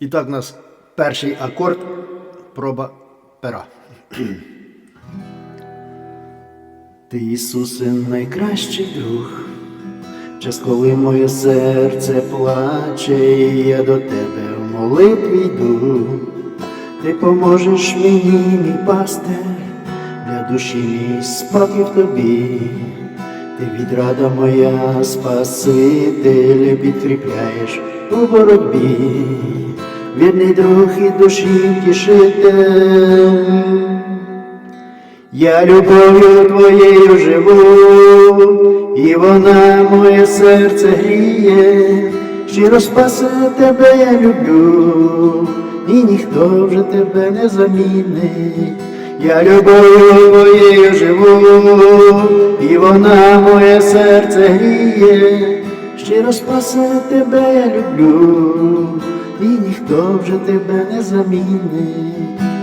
І так у нас перший акорд, проба пера. Ти, Ісусе, найкращий друг, час, коли моє серце плаче, і я до тебе в молитві йду. Ти поможеш мені, мій пастир, для душі мій спокій в тобі. Ти відрада моя, Спаситель, підкріпляєш у боротьбі, вірний друг і душі втішитель. Я любов'ю твоєю живу, і вона моє серце гріє, щиро спасе тебе я люблю, і ніхто вже тебе не замінить. Я любов'ю твоєю живу, і вона моє серце гріє, щиро спасе тебе я люблю, і ніхто вже тебе не замінить.